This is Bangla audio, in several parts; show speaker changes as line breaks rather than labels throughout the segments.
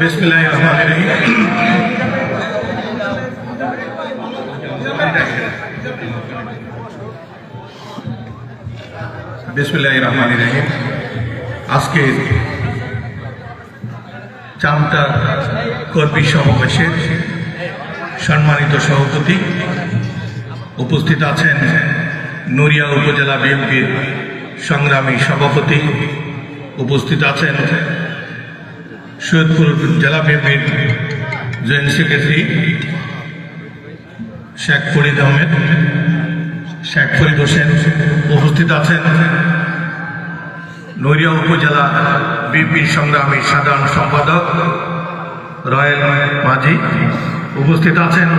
বিসমিল্লাহ বিসমিল্লাহ রহমান রহিম। আজকে চামটা কর্মী সমাবেশের সম্মানিত সভাপতি উপস্থিত আছেন নড়িয়া উপজেলা বিএনপির সংগ্রামী সভাপতি। উপস্থিত আছেন সৈয়দপুর জেলা বিএনপির জয়েন্ট সেক্রেটারি শেখ ফরিদ আহমেদ, শেখ ফরিদ হোসেন উপস্থিত আছেন। নড়িয়া উপজেলা বিএনপির সংগ্রামী সাধারণ সম্পাদক রয়েল মাঝি উপস্থিত আছেন।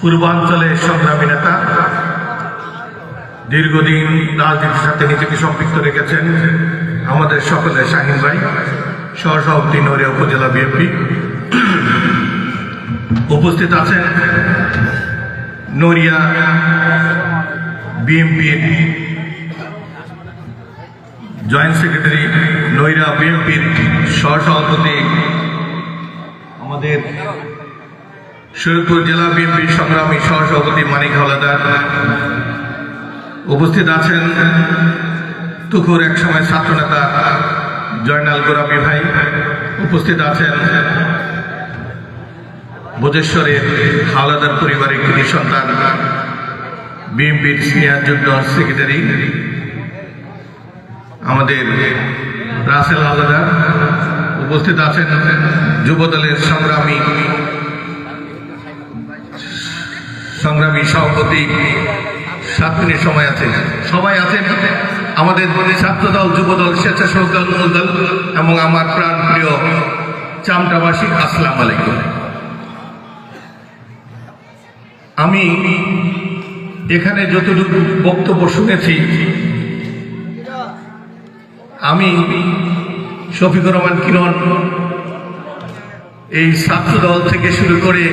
পূর্বাঞ্চলের সংগ্রামী নেতা দীর্ঘদিন রাজনীতির সাথে নিজেকে সম্পৃক্ত রেখেছেন। আমাদের সকলের শাহিন ভাই, সহসভাপতি নড়িয়া উপজেলা বিএনপি। উপস্থিত আছেন নড়িয়া বিএনপির জয়েন্ট সেক্রেটারি নৈরা বিএনপির সহসভাপতি, আমাদের শরীরপুর জেলা বিএনপির সংগ্রামী সহসভাপতি মানিক হাওলাদার। উপস্থিত আছেন তুকুর এক সময় ছাত্রনেতা, জয়নাল গোরাবি ভাই উপস্থিত আছেন। বোধেশ্বরের হাওলাদার পরিবারের কৃতি সন্তান, বিএনপির সিনিয়র যুগ্ম সেক্রেটারি, আমাদের রাসেল হাওলাদার উপস্থিত আছেন। যুবদলের সংগ্রামী সংগ্রামী সভাপতি সাত সময় আছে সবাই আছেন? আমাদের ছাত্রদল, যুবদল, স্বেচ্ছাসেবক দল এবং আমার প্রাণ প্রিয় চামটাবাসী, আসসালাম আলাইকুম। আমি এখানে যতটুকু বক্তব্য শুনেছি, আমি শফিকুর রহমান কিরণ এই ছাত্রদল থেকে শুরু করে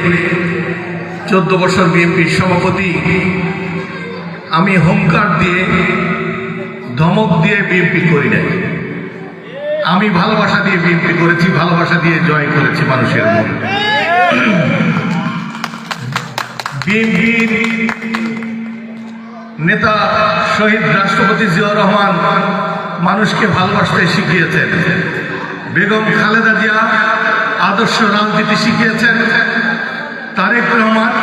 চোদ্দ বছর বিএনপির সভাপতি, আমি হোমকার দিয়ে ধমক দিয়ে বিএনপি করি নাই। আমি ভালোবাসা দিয়ে বিএনপি করেছি, ভালোবাসা দিয়ে জয় করেছি মানুষের মন। বিএনপির নেতা শহীদ রাষ্ট্রপতি জিয়াউর রহমান মানুষকে ভালোবাসতে শিখিয়েছেন। বেগম খালেদা জিয়া আদর্শ রাজনীতি শিখিয়েছেন। তারেক রহমান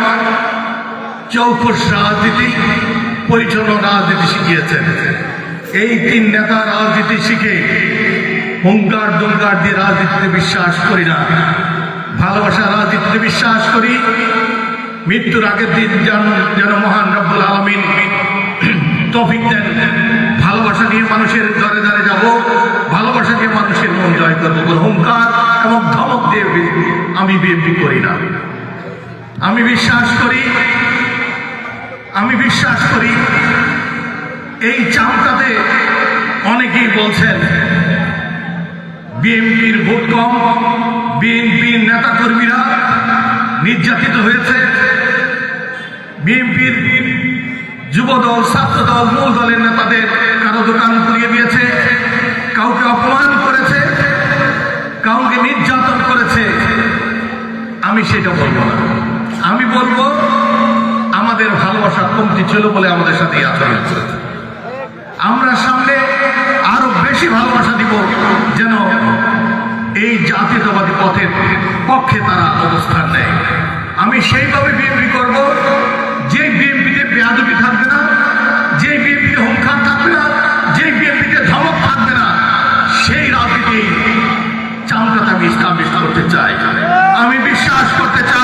চৌকস রাজনীতি, পরিচ্ছন্ন রাজনীতি শিখিয়েছেন। এই তিন নেতা রাজনীতি শিখে হুঙ্কার দুঙ্কার দিয়ে রাজনীতিতে বিশ্বাস করি না। ভালোবাসা রাজনীতিতে বিশ্বাস করি। মৃত্যুর আগের দিন যেন যেন মহান রব্বুল আলমিন তফিক দেন। ভালোবাসা নিয়ে মানুষের দরে দরে যাব। ভালোবাসা নিয়ে মানুষের মন জয় করব হুঙ্কার এবং ধমক দিয়ে আমি বিএনপি করি না। আমি বিশ্বাস করি। আমি বিশ্বাস করি। এই চামটাতে অনেকেই বলছেন, বিএনপির ভোট কম, বিএনপির নেতাকর্মীরা নির্যাতিত হয়েছে। বিএনপির যুবদল, ছাত্রদল মূল দলের নেতাদের কারও দোকান পুড়িয়ে দিয়েছে, কাউকে অপমান করেছে, কাউকে নির্যাতন করেছে। আমি সেটা বলব না। আমি বলব, আমাদের ভালোবাসা কমতি ছিল বলে আমাদের সাথে আচরণ করেছে আমরা সামনে আরও বেশি ভালোবাসা দিব যেন এই জাতীয়তাবাদী পথের পক্ষে তারা অবস্থান নেয়। আমি সেইভাবে বিএনপি করব যে বিএনপিতে বেয়াদবি থাকবে না যে বিএনপিতে হুঙ্কার থাকবে না যে বিএনপিতে ধমক থাকবে না, সেই রাজনীতি চামড়াতে আমি স্টাবলিশ করতে চাই। আমি বিশ্বাস করতে চাই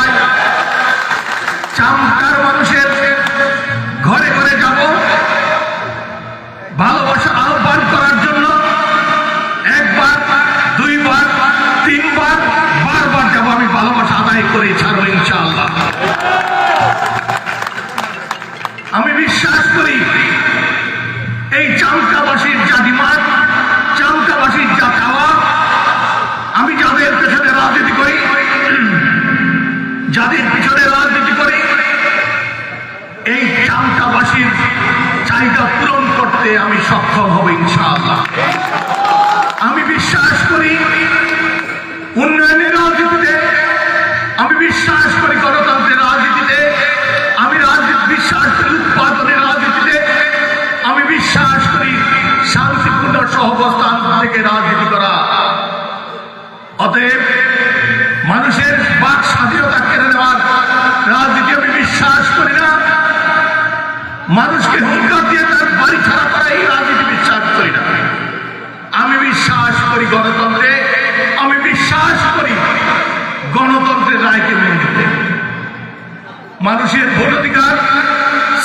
সক্ষম হব ইনশাআল্লাহ। আমি বিশ্বাস করি উন্নয়নের রাজনীতিতে, আমি বিশ্বাস করি গণতন্ত্রের রাজনীতিতে, আমি রাজনীতি বিশ্বাস করি উৎপাদনের রাজনীতিতে, আমি বিশ্বাস করি শান্তিপূর্ণ সহবস্থান থেকে রাজনীতি করা। অতএব মানুষের বাক স্বাধীনতা কেড়ে নেওয়ার রাজনীতি আমি বিশ্বাস করি না। মানুষকে হুঙ্কার বিশ্বাস করি গণতন্ত্রের রায়কে মেনে নিতে মানুষের ভোটাধিকার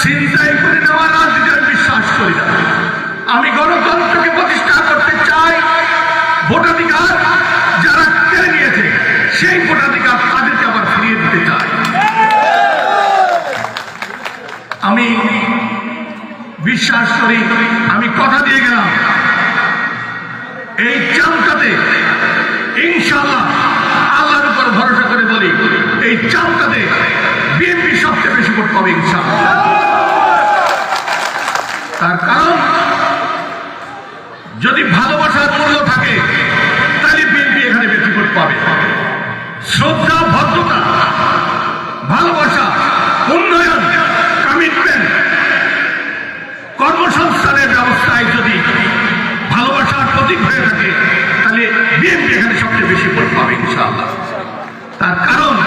চিন্তাই করে নেওয়ার রাজনীতি বিশ্বাস করি না। আমি গণতন্ত্রকে প্রতিষ্ঠা করতে চাই। ভোটাধিকার যারা কেড়ে নিয়েছে, সেই ভোটাধিকার তাদেরকে আবার ফিরিয়ে দিতে চাই। আমি বিশ্বাস করি, আমি কথা দিয়ে গেলাম। এই চামটাতে ইনশাল্লাহ আল্লাহর উপর ভরসা করে বলি এই চামটাতে বিএনপি সবচেয়ে বেশি ভোট পাবে ইনশাল্লাহ তার কারণ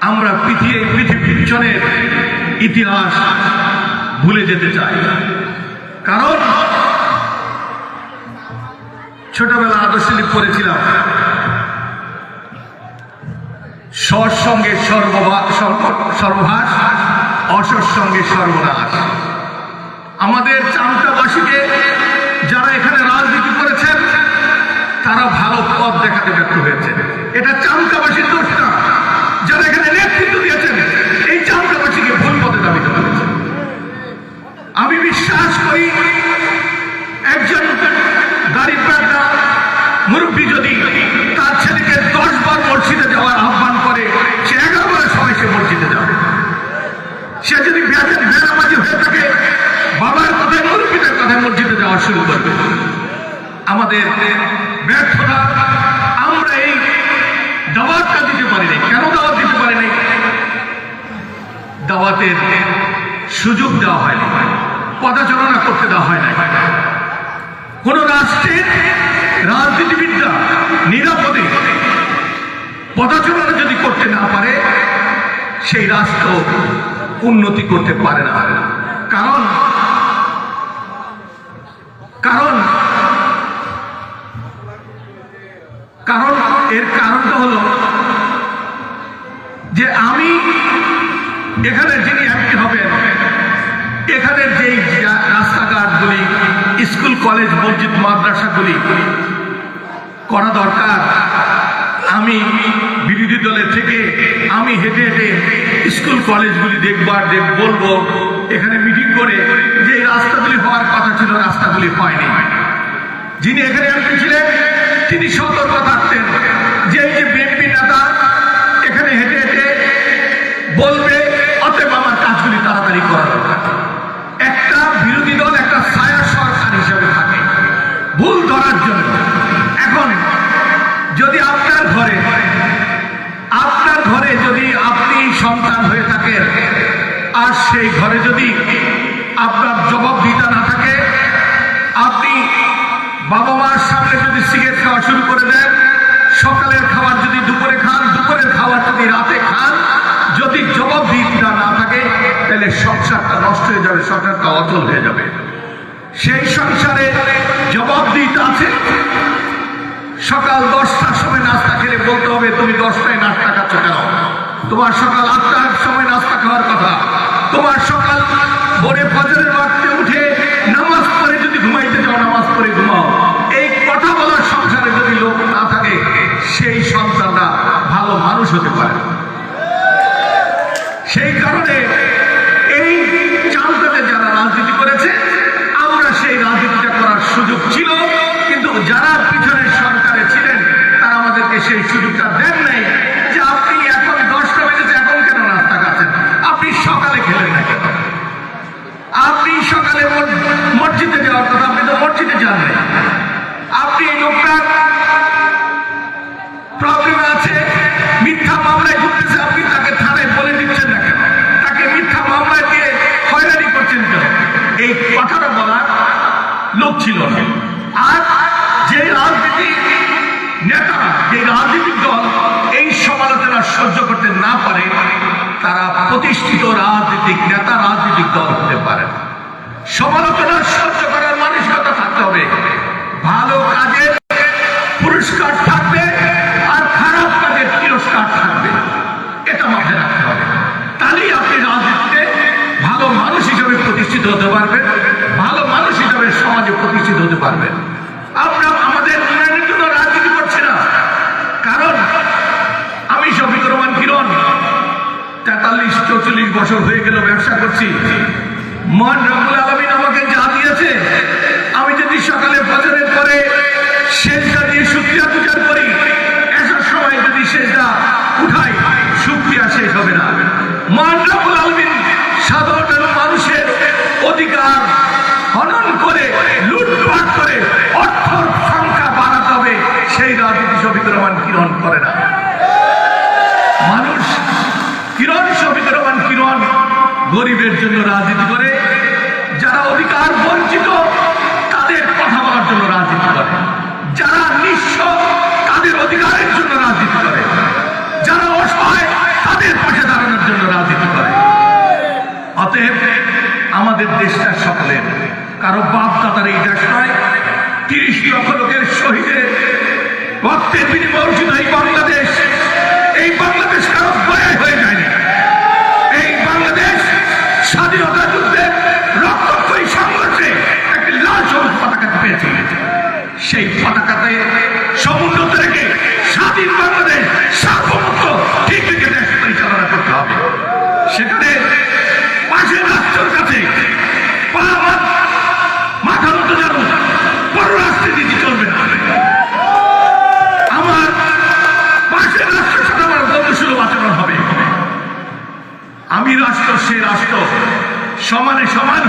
আমরা পৃথিবী পৃথিবীর পিছনের ইতিহাস ভুলে যেতে চাই। কারণ ছোটবেলা আদর্শ লীগ পড়েছিলাম। সর সঙ্গে সর্বভা- সর্ব- সর্বভাস অসর সঙ্গে সর্বনাশ। আমাদের চামটাবাসীকে যারা এখানে তারা ভালো পথ দেখাতে ব্যর্থ হয়েছে। এটা চামটাবাসীর দোষ না। যারা এখানে নেতৃত্ব দিয়েছেন, এই চামটাবাসীকে ভুল পথে দাবিতে করেছে আমি বিশ্বাস করি একজন প্রাণা মুরব্বী যদি তার ছেলেকে দশ বার মসজিদে যাওয়ার আহ্বান করে, সে এগারো বার সময় সে মসজিদে যাবে। সে যদি ব্যাজের বেড়াবাজি হয়ে থাকে, বাবার কথায় মুরব্বীদের কথায় মসজিদে যাওয়া শুরু করবে। আমাদের ব্যর্থতা আমরা এই দাওয়াতটা দিতে পারি নাই কেন দাওয়াত দিতে পারি নাই দাওয়াতের সুযোগ দেওয়া হয়নি। পদাচারণা করতে দেওয়া হয় না কোন রাষ্ট্রের রাজনীতিবিদরা নিরাপদে পদাচারণা যদি করতে না পারে, সেই রাষ্ট্র উন্নতি করতে পারে না। কারণ কারণ কারণ, এর কারণটা হলো যে আমি এখানে যিনি এমপি হবেন এখানের যেই জা- রাস্তাঘাটগুলি, স্কুল, কলেজ, মসজিদ, মাদ্রাসাগুলি করা দরকার, আমি বিরোধী দলের থেকে আমি হেঁটে হেঁটে স্কুল, কলেজগুলি দেখবার দেখ বলব, এখানে মিটিং করে যে রাস্তাগুলি হওয়ার কথা ছিল, রাস্তাগুলি হয়নি। যিনি এখানে এমপি তিনি সতর্ক থাকতেন। যে এই যে বিএনপি নেতা এখানে হেঁটে হেঁটে বলবে, অতএব আমার কাজগুলি তাড়াতাড়ি করা একটা বিরোধী দল, একটা ছায়া সরকার হিসেবে থাকে। ভুল ধরার জন্য। এখন, যদি আপনার ঘরে আপনার ঘরে যদি আপনি সন্তান হয়ে থাকেন, আর সেই ঘরে যদি আপনার থাকে আপনি বাবা মার সামনে যদি সিগারেট খাওয়া শুরু করে দেন, সকালের খাবার যদি দুপুরে খান, দুপুরের খাবার যদি রাতে খান, যদি জবাবদিহিতা না থাকে, তাহলে সংসারটা নষ্ট হয়ে যাবে, সংসারটা অচল হয়ে যাবে। সেই সংসারে জবাবদিহিতা আছে। সকাল দশটার সময় নাস্তা খেলে বলতে হবে, তুমি দশটায় নাস্তা খাচ্ছ কেন? তোমার সকাল আটটার সময় নাস্তা খাওয়ার কথা। তোমার সকাল ভোরে ফজরের হতে পারে। সেই কারণে এই চালটাতে যারা রাজনীতি করেছে, আমরা সেই রাজনীতিটা করার সুযোগ ছিল, কিন্তু যারা পিছনের সরকারে ছিলেন, তারা আমাদেরকে সেই সুযোগটা দেন নাই যে আপনি এখন দশটা বেজেছে, এখন কেন রাস্তা কাছেন আপনি সকালে খেলেন না আপনি সকালে মসজিদে যাওয়ার কথা, আপনি তো মসজিদে যান নাই। আপনি লোকটা না পারে তারা প্রতিষ্ঠিত রাজনৈতিক নেতা, রাজনৈতিক দল হতে পারে। সমালোচনার সহ্য করার মানসিকতা থাকতে হবে। ভালো কাজের পুরস্কার থাকবে আর খারাপ কাজের তিরস্কার থাকবে। এটা মাথায় রাখতে হবে। তাহলেই আপনি রাজনীতিতে ভালো মানুষ হিসেবে প্রতিষ্ঠিত হতে পারবেন, ভালো মানুষ হিসেবে সমাজে প্রতিষ্ঠিত হতে পারবেন। বাইশ, চৌচল্লিশ বছর হয়ে গেল, ব্যবসা করছি। আলমিন আমাকে যা দিয়েছে, আমি যদি সকালে পরে শেষটা দিয়ে সুক্রিয়া করি সময় যদি শেষটা উঠাই সুক্রিয়া শেষ হবে না। আলমিন সাধারণ মানুষের অধিকার হনন করে, লুটপাট করে অর্থ সংখ্যা বাড়াতে হবে। সেই রাজনীতি সবিত্রমান কিরণ করে না। গরিবের জন্য রাজনীতি করে, যারা অধিকার বঞ্চিত, তাদের কথা বলার জন্য রাজনীতি করে। যারা নিঃস্ব, তাদের অধিকারের জন্য রাজনীতি করে। যারা অসহায়, তাদের পাশে দাঁড়ানোর জন্য রাজনীতি করে। অতএব, আমাদের দেশটা সকলের, কারও বাপ দাদার এই দেশ নয়, তিরিশ লক্ষ লোকের শহীদের রক্তের বিনিময় অর্জিত এই বাংলাদেশ এই বাংলাদেশ সমানে সমান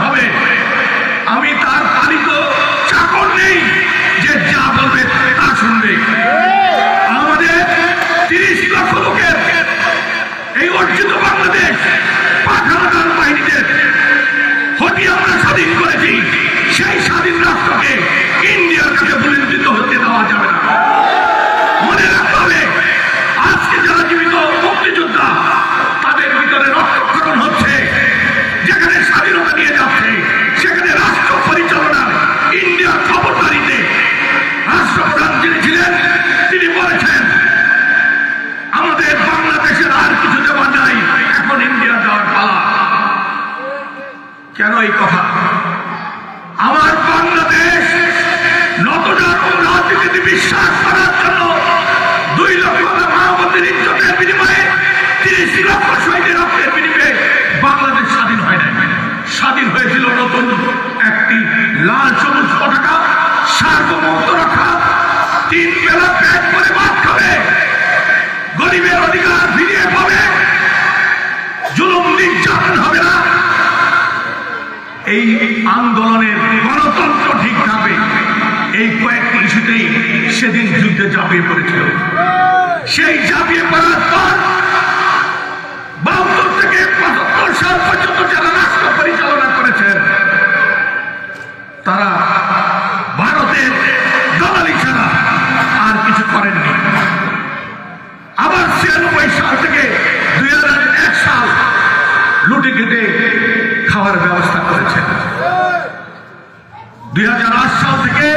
সাল থেকে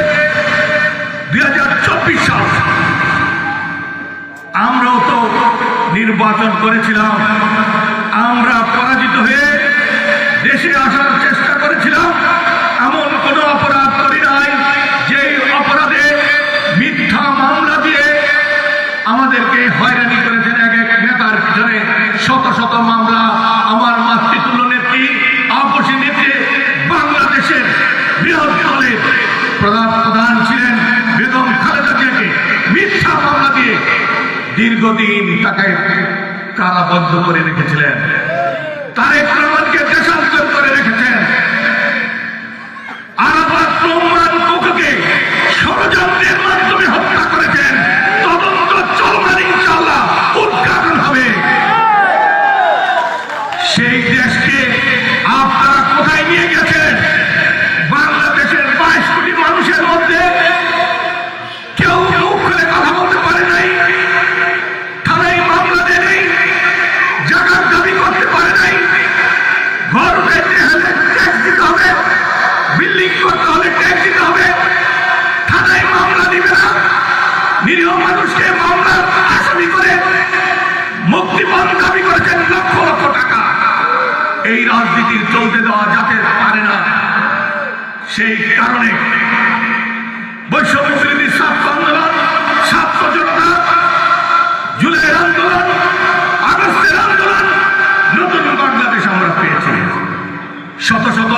দুই হাজার চব্বিশ সাল। আমরাও তো নির্বাচন করেছিলাম। দীর্ঘদিন তাকে কারাবদ্ধ করে রেখেছিলেন। সেই কারণে বৈষম্য ছাত্র আন্দোলন, ছাত্র জনতা, জুলাই আন্দোলন, আগস্টের আন্দোলন, নতুন বাংলাদেশ আমরা পেয়েছি। শত শত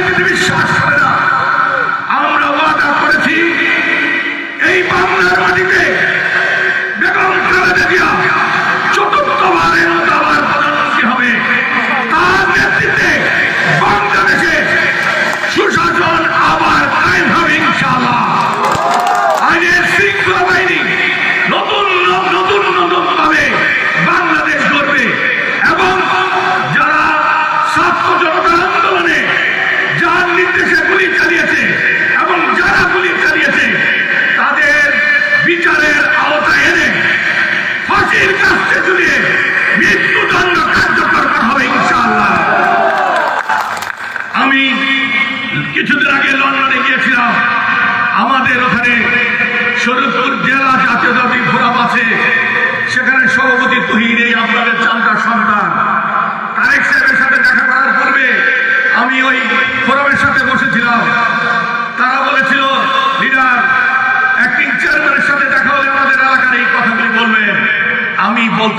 পৃথিবীর শাসক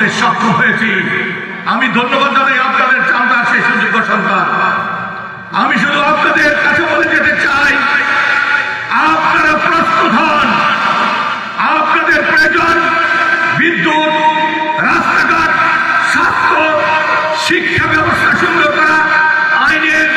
করতে সক্ষম হয়েছি। আমি ধন্যবাদ জানাই আপনাদের চান্দা সেই সুযোগ্য সন্তান। আমি শুধু আপনাদের কাছে বলে যেতে চাই, আপনারা প্রস্তুত হন আপনাদের প্রয়োজন বিদ্যুৎ, রাস্তাঘাট, স্বাস্থ্য, শিক্ষা ব্যবস্থা সুন্দর করা, আইনের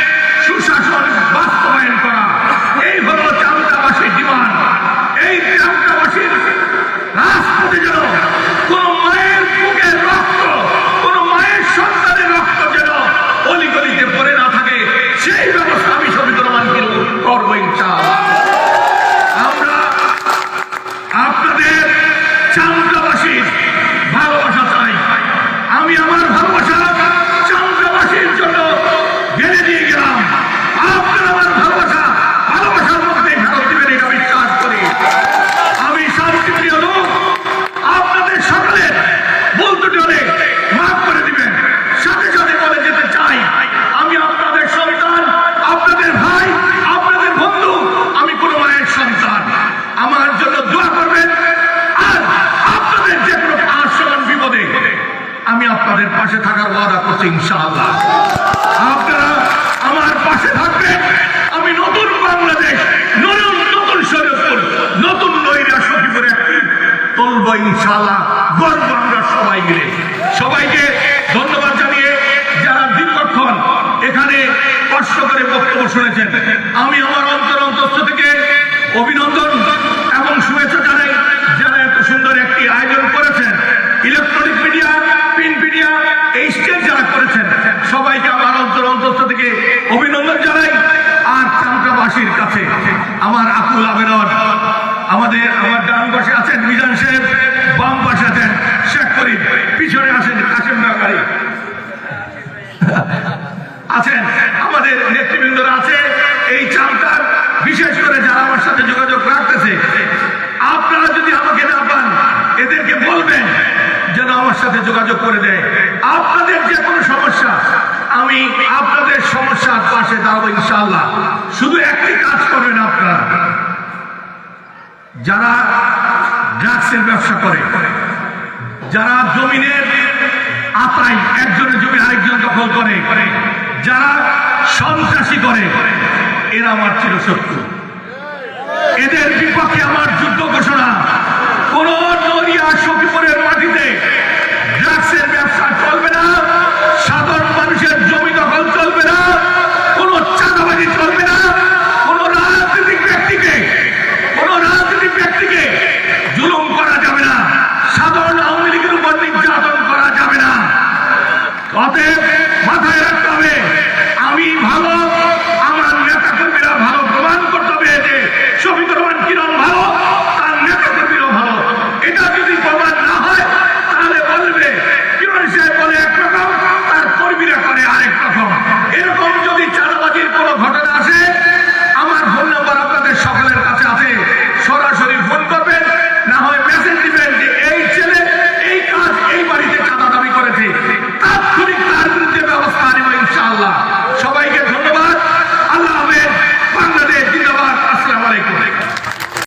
আপনাদের পাশে থাকার ওয়াদা করছি ইনশাআল্লাহ। আপনারা আমার পাশে থাকবেন। আমি নতুন বাংলাদেশ, নতুন নতুন শরীয়তপুর নতুন নৈরা সখীপুর একটি তুলব ইনশাআল্লাহ। গর্ব আমরা সবাই মিলে। সবাইকে ধন্যবাদ জানিয়ে যারা দীর্ঘক্ষণ এখানে কষ্ট করে বক্তব্য শুনেছেন, আমি আমার অন্তর অন্তস্থ থেকে অভিনন্দন এবং শুভেচ্ছা জানাই যারা এত সুন্দর একটি আয়োজন করেছেন। ইলেকট্রনিক এই স্টেজ যারা করেছেন, সবাইকে আমার অন্তর অন্তস্থ থেকে অভিনন্দন জানাই। আর চামটাবাসীর কাছে আমার আকুল আবেদন, আমাদের আমার ডান পাশে আছেন মিজান সাহেব, বাম পাশে আছেন শেখ করিম পিছনে আছেন কাশেম নাগারি আছেন আমাদের নেতৃবৃন্দরা আছে, এই চামটার বিশেষ করে যারা আমার সাথে যোগাযোগ রাখতেছে, আপনারা যদি আমাকে না পান, এদেরকে বলবেন যেন আমার সাথে যোগাযোগ করে দেয়। আপনাদের যে কোনো সমস্যা, আমি আপনাদের সমস্যার পাশে দাঁড়াবো ইনশাল্লাহ শুধু একটি কাজ করবেন আপনারা। যারা ড্রাগসের ব্যবসা করে, যারা জমিনের আতাই একজনের জমি আরেকজন দখল করে, যারা সন্ত্রাসী করে, এরা আমার চিরশত্রু। এদের বিপক্ষে আমার যুদ্ধ ঘোষণা, কোন নদিয়া সখীপুরের মাটিতে